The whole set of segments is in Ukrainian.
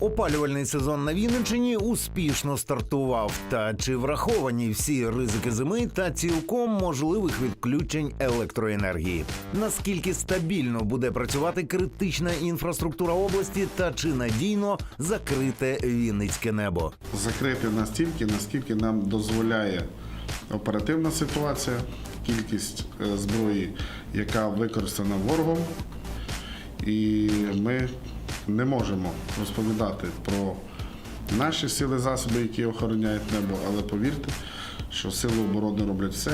Опалювальний сезон на Вінниччині успішно стартував. Та чи враховані всі ризики зими та цілком можливих відключень електроенергії? Наскільки стабільно буде працювати критична інфраструктура області, та чи надійно закрите Вінницьке небо? закрити настільки, наскільки нам дозволяє оперативна ситуація, кількість е, зброї, яка використана ворогом. І ми не можемо розповідати про наші сили засоби, які охороняють небо, але повірте, що сили оборони роблять все,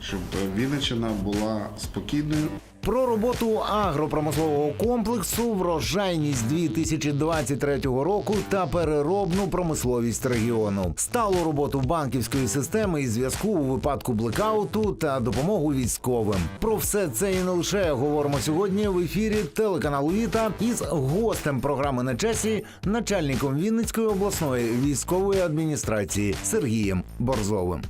щоб Вінниччина була спокійною, Про роботу агропромислового комплексу, врожайність 2023 року та переробну промисловість регіону, сталу роботу банківської системи і зв'язку у випадку блекауту та допомогу військовим. Про все це і не лише говоримо сьогодні в ефірі телеканалу Віта із гостем програми на часі, начальником Вінницької обласної військової адміністрації Сергієм Борзовим.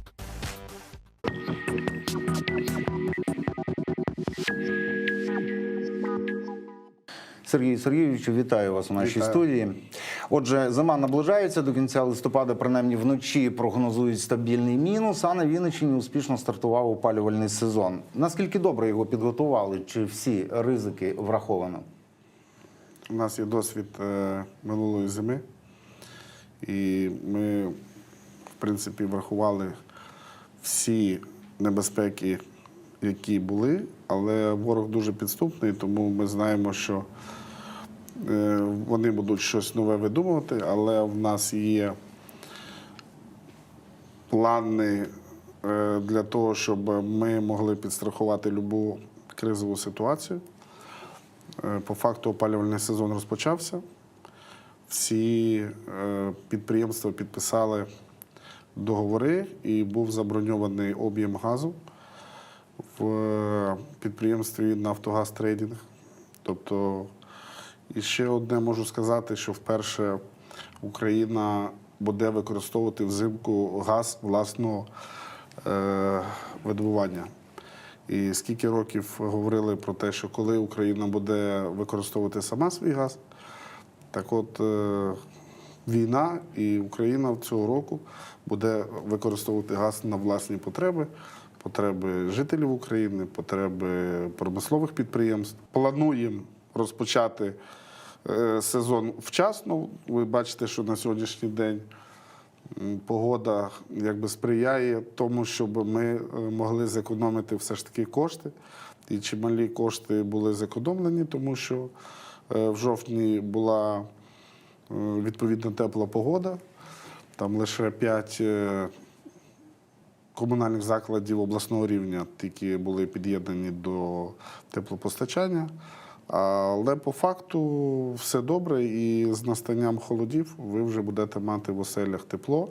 Сергію Сергійовичу, вітаю вас у нашій Вітаю. студії. Отже, зима наближається до кінця листопада, принаймні вночі прогнозують стабільний мінус. А на Вінниччині успішно стартував опалювальний сезон. Наскільки добре його підготували? Чи всі ризики враховано? У нас є досвід е, минулої зими, і ми, в принципі, врахували всі небезпеки, які були, але ворог дуже підступний, тому ми знаємо, що вони будуть щось нове видумувати, але в нас є плани е, для того, щоб ми могли підстрахувати будь-яку кризову ситуацію. Е, По факту опалювальний сезон розпочався. Всі е, підприємства підписали договори і був заброньований об'єм газу в е, підприємстві Нафтогаз Трейдинг. Тобто, і ще одне можу сказати, що вперше Україна буде використовувати взимку газ власного е, видобування. І скільки років говорили про те, що коли Україна буде використовувати сама свій газ, так от е, війна і Україна цього року буде використовувати газ на власні потреби, потреби жителів України, потреби промислових підприємств. Плануємо розпочати е, сезон вчасно. Ви бачите, що на сьогоднішній день погода якби сприяє тому, щоб ми е, могли зекономити все ж таки кошти. І чималі кошти були зекономлені, тому що е, в жовтні була відповідно тепла погода. Там лише 5 комунальних закладів обласного рівня тільки були під'єднані до теплопостачання. Але по факту все добре, і з настанням холодів ви вже будете мати в оселях тепло.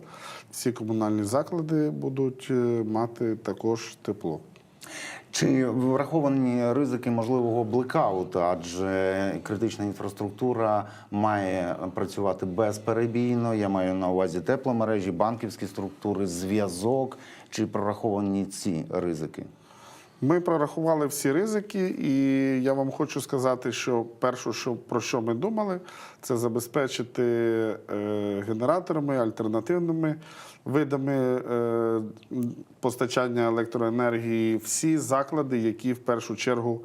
Всі комунальні заклади будуть е, мати також тепло. Чи враховані ризики можливого блекауту? Адже критична інфраструктура має працювати безперебійно. Я маю на увазі тепломережі, банківські структури, зв'язок. Чи прораховані ці ризики? Ми прорахували всі ризики, і я вам хочу сказати, що перше, що про що ми думали, це забезпечити е, генераторами, альтернативними видами е, постачання електроенергії всі заклади, які в першу чергу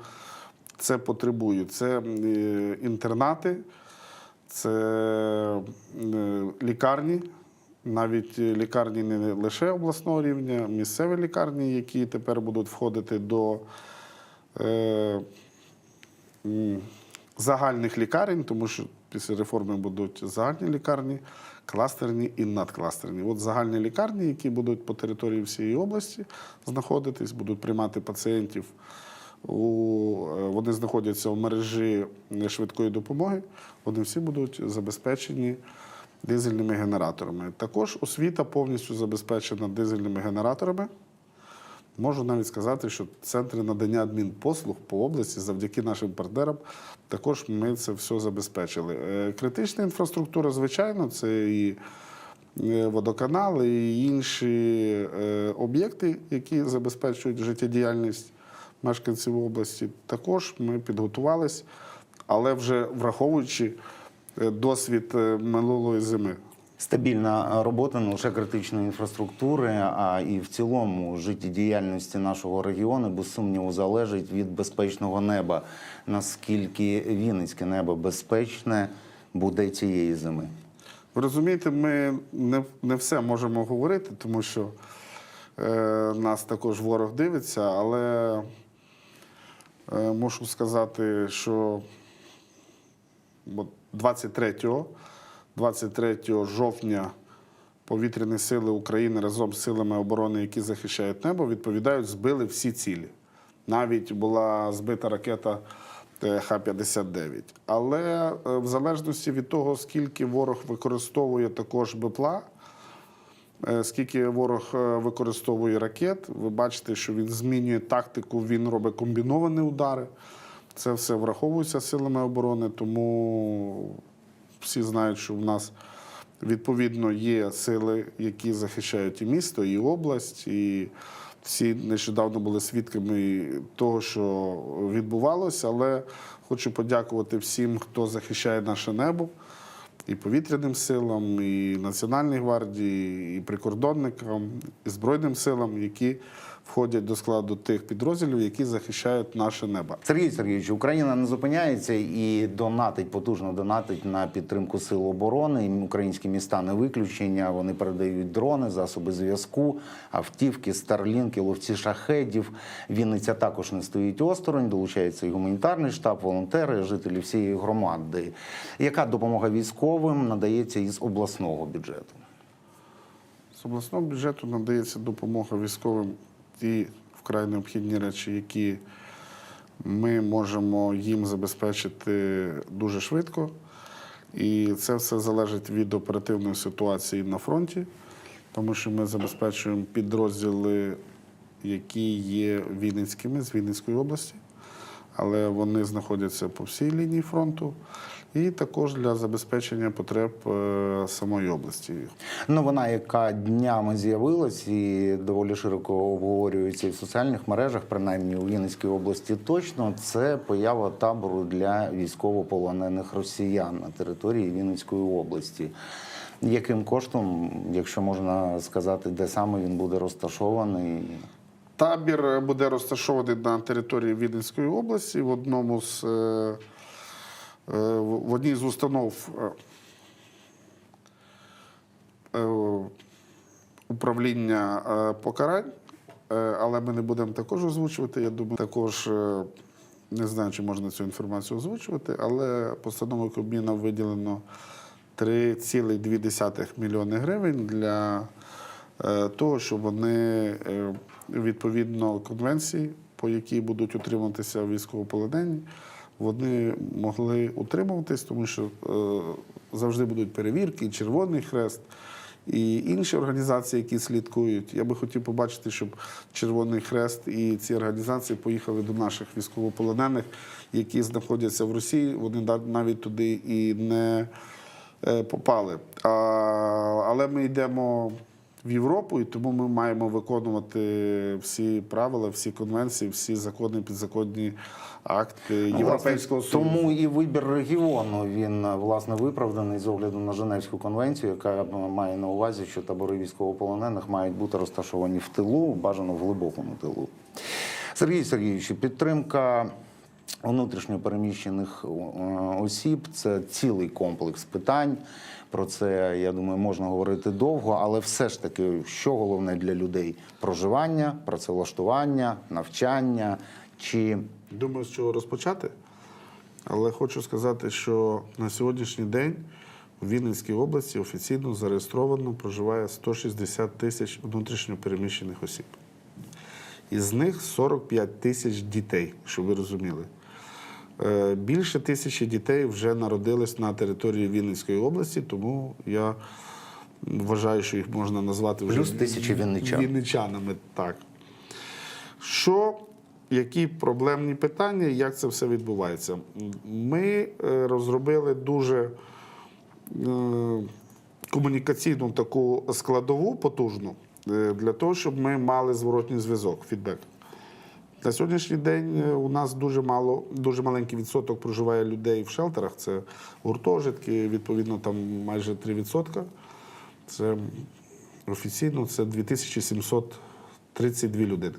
це потребують. Це е, інтернати, це е, лікарні. Навіть лікарні не лише обласного рівня, місцеві лікарні, які тепер будуть входити до е, загальних лікарень, тому що після реформи будуть загальні лікарні, кластерні і надкластерні. От загальні лікарні, які будуть по території всієї області знаходитись, будуть приймати пацієнтів. Е, вони знаходяться в мережі швидкої допомоги, вони всі будуть забезпечені дизельними генераторами. Також освіта повністю забезпечена дизельними генераторами. Можу навіть сказати, що центри надання адмінпослуг по області завдяки нашим партнерам також ми це все забезпечили. Е, Критична інфраструктура, звичайно, це і е, водоканали, і інші е, об'єкти, які забезпечують життєдіяльність мешканців області. Також ми підготувалися, але вже враховуючи досвід е, минулої зими. Стабільна робота не лише критичної інфраструктури, а і в цілому життєдіяльності нашого регіону без сумніву залежить від безпечного неба. Наскільки Вінницьке небо безпечне буде цієї зими? Ви розумієте, ми не, не все можемо говорити, тому що е, нас також ворог дивиться, але е, мушу сказати, що от 23, 23 жовтня повітряні сили України разом з силами оборони, які захищають небо, відповідають, збили всі цілі. Навіть була збита ракета е, Х-59. Але е, в залежності від того, скільки ворог використовує також БПЛА, е, скільки ворог використовує ракет, ви бачите, що він змінює тактику, він робить комбіновані удари. Це все враховується силами оборони, тому всі знають, що в нас відповідно є сили, які захищають і місто, і область, і всі нещодавно були свідками того, що відбувалося. Але хочу подякувати всім, хто захищає наше небо, і повітряним силам, і Національній гвардії, і прикордонникам, і Збройним силам, які входять до складу тих підрозділів, які захищають наше небо. Сергій Сергійович, Україна не зупиняється і донатить потужно донатить на підтримку сил оборони. Українські міста не виключення. Вони передають дрони, засоби зв'язку, автівки, старлінки, ловці шахедів. Вінниця також не стоїть осторонь. Долучається і гуманітарний штаб, волонтери, жителі всієї громади. Яка допомога військовим надається із обласного бюджету? З обласного бюджету надається допомога військовим ті вкрай необхідні речі, які ми можемо їм забезпечити дуже швидко. І це все залежить від оперативної ситуації на фронті, тому що ми забезпечуємо підрозділи, які є Вінницькими з Вінницької області, але вони знаходяться по всій лінії фронту, і також для забезпечення потреб е, самої області. Новина, яка днями з'явилась і доволі широко обговорюється в соціальних мережах, принаймні у Вінницькій області, точно це поява табору для військовополонених росіян на території Вінницької області. Яким коштом, якщо можна сказати, де саме він буде розташований? Табір буде розташований на території Віденської області в одному з е, е, в одній з установ е, е, управління е, покарань, Е, але ми не будемо також озвучувати. Я думаю, також е, не знаю, чи можна цю інформацію озвучувати, але постановою Кабміна виділено 3,2 мільйони гривень для е, того, щоб вони е, відповідно конвенції, по якій будуть утримуватися військовополонені, вони могли утримуватись, тому що е, завжди будуть перевірки, Червоний Хрест. І інші організації, які слідкують, я би хотів побачити, щоб Червоний Хрест і ці організації поїхали до наших військовополонених, які знаходяться в Росії. Вони навіть туди і не е, попали. А, але ми йдемо в Європу, і тому ми маємо виконувати всі правила, всі конвенції, всі закони, підзаконні акти Європейського Союзу. Тому і вибір регіону він власне виправданий з огляду на Женевську конвенцію, яка має на увазі, що табори військовополонених мають бути розташовані в тилу, бажано в глибокому тилу. Сергій Сергійович, підтримка внутрішньо переміщених е, осіб це цілий комплекс питань. Про це я думаю, можна говорити довго, але все ж таки, що головне для людей: проживання, працевлаштування, навчання чи Думаю, з чого розпочати. Але хочу сказати, що на сьогоднішній день в Вінницькій області офіційно зареєстровано проживає 160 тисяч внутрішньопереміщених осіб. Із них 45 тисяч дітей, щоб ви розуміли. Е, Більше тисячі дітей вже народились на території Вінницької області, тому я вважаю, що їх можна назвати вже Плюс тисячі вінничан. вінничанами. Так. Що, які проблемні питання, як це все відбувається? Ми е, розробили дуже е, комунікаційну таку складову потужну для того, щоб ми мали зворотній зв'язок, фідбек. На сьогоднішній день е, у нас дуже мало, дуже маленький відсоток проживає людей в шелтерах. Це гуртожитки, відповідно, там майже 3%. Це офіційно це 2732 людини.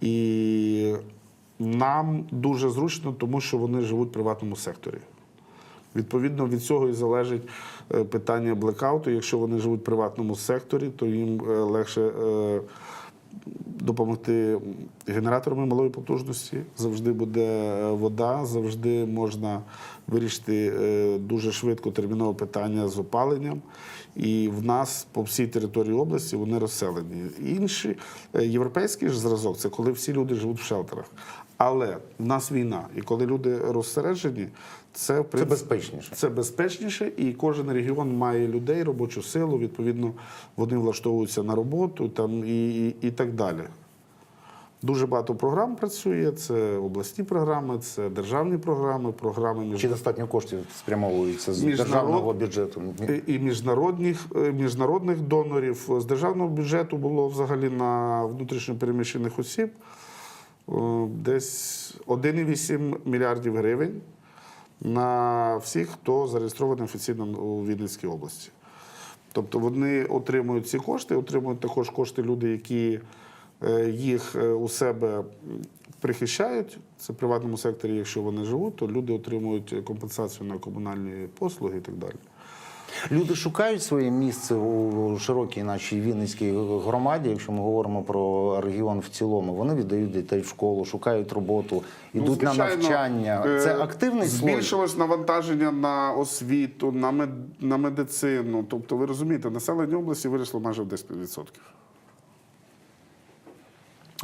І нам дуже зручно, тому що вони живуть в приватному секторі. Відповідно, від цього і залежить е, питання блекауту. Якщо вони живуть в приватному секторі, то їм е, легше допомогти генераторами малої потужності. Завжди буде е, вода, завжди можна вирішити е, дуже швидко термінове питання з опаленням. І в нас по всій території області вони розселені. Інший е, європейський ж зразок це коли всі люди живуть в шелтерах. Але в нас війна, і коли люди розсереджені, це в Це безпечніше. це безпечніше, і кожен регіон має людей, робочу силу. Відповідно, вони влаштовуються на роботу там і, і, і так далі. Дуже багато програм працює. Це обласні програми, це державні програми, програми між Чи достатньо коштів спрямовується з Міжнарод- державного бюджету? і міжнародних, е, міжнародних донорів. З державного бюджету було взагалі на внутрішньо переміщених осіб десь 1,8 мільярдів гривень на всіх, хто зареєстрований офіційно у Вінницькій області. Тобто вони отримують ці кошти, отримують також кошти люди, які е, їх е, у себе прихищають. Це в приватному секторі, якщо вони живуть, то люди отримують компенсацію на комунальні послуги і так далі. Люди шукають своє місце у широкій нашій Вінницькій громаді. Якщо ми говоримо про регіон в цілому, вони віддають дітей в школу, шукають роботу, йдуть Ну, на навчання. е, Це активний слой? збільшилось навантаження на освіту, на мед, на медицину. Тобто, ви розумієте, населення області виросло майже в 10%.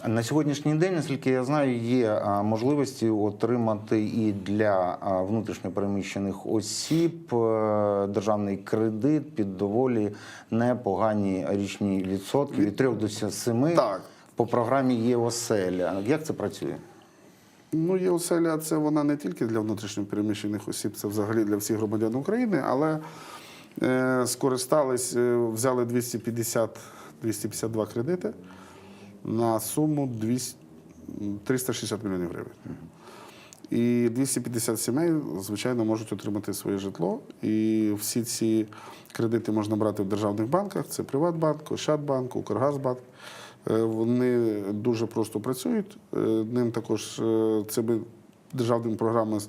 На сьогоднішній день, наскільки я знаю, є можливості отримати і для внутрішньопереміщених осіб е, державний кредит під доволі непогані річні відсотки від 3 до 7 Так. по програмі ЄОСЕЛЯ. Як це працює? Ну, є оселя, це вона не тільки для внутрішньо переміщених осіб, це взагалі для всіх громадян України, але е, скористались, е, взяли 250, 252 кредити на суму 200, 360 мільйонів гривень. І 250 сімей, звичайно, можуть отримати своє житло. І всі ці кредити можна брати в державних банках: це Приватбанк, Ощадбанк, Укргазбанк. Е, Вони дуже просто працюють. Е, Ним також е, цими державними програмами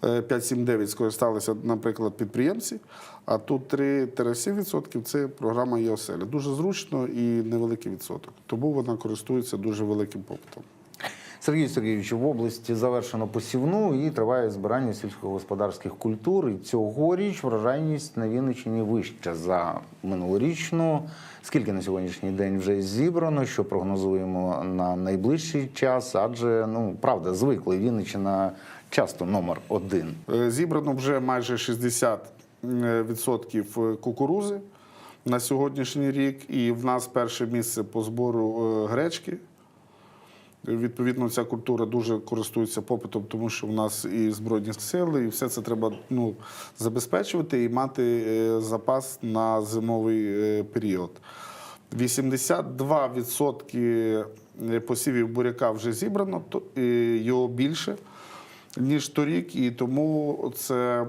579 скористалися, наприклад, підприємці. А тут 3-7% це програма ЄОСЕЛЯ. Дуже зручно і невеликий відсоток. Тому вона користується дуже великим попитом. Сергій Сергійович, в області завершено посівну і триває збирання сільськогосподарських культур. І цьогоріч врожайність на Вінниччині вища за минулорічну. Скільки на сьогоднішній день вже зібрано? Що прогнозуємо на найближчий час? Адже ну правда, звикли Вінниччина часто номер один. Е, Зібрано вже майже 60% кукурузи на сьогоднішній рік, і в нас перше місце по збору е, гречки. Відповідно, ця культура дуже користується попитом, тому що в нас і збройні сили, і все це треба ну, забезпечувати і мати е, запас на зимовий е, період. 82% посівів буряка вже зібрано, е, його більше ніж торік, і тому це е,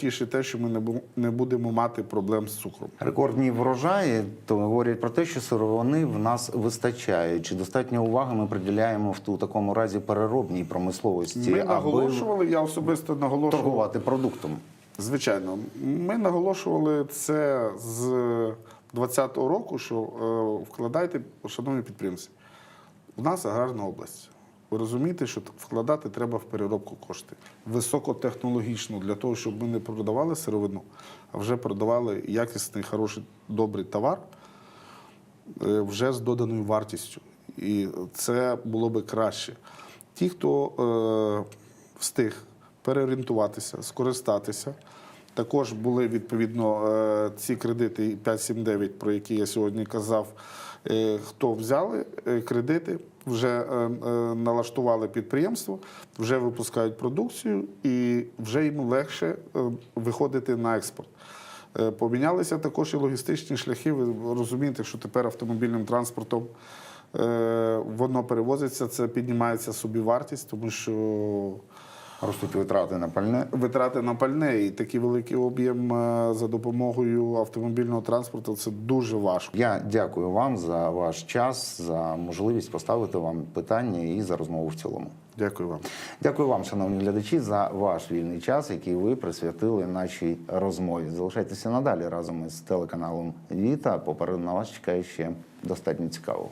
тішить те, що ми не будемо мати проблем з цукром. Рекордні врожаї то говорять про те, що сировини в нас вистачає. Чи достатньо уваги ми приділяємо в ту такому разі переробній промисловості, Ми аби наголошували, я особисто наголошував. торгувати продуктом? Звичайно, ми наголошували це з 2020 року, що е, вкладайте, шановні підприємці. У нас аграрна область. Ви розумієте, що вкладати треба в переробку кошти високотехнологічну для того, щоб ми не продавали сировину, а вже продавали якісний, хороший, добрий товар е, вже з доданою вартістю. І це було би краще. Ті, хто е, встиг переорієнтуватися, скористатися, також були відповідно е, ці кредити 579, про які я сьогодні казав. Е, хто взяли е, кредити, вже е, налаштували підприємство, вже випускають продукцію і вже їм легше виходити на експорт. Помінялися також і логістичні шляхи. Ви розумієте, що тепер автомобільним транспортом воно перевозиться, це піднімається собівартість, тому що ростуть витрати на пальне. Витрати на пальне і такий великий об'єм е, за допомогою автомобільного транспорту це дуже важко. Я дякую вам за ваш час, за можливість поставити вам питання і за розмову в цілому. Дякую вам. Дякую вам, шановні глядачі, за ваш вільний час, який ви присвятили нашій розмові. Залишайтеся надалі разом із телеканалом Віта. Попереду на вас чекає ще достатньо цікавого.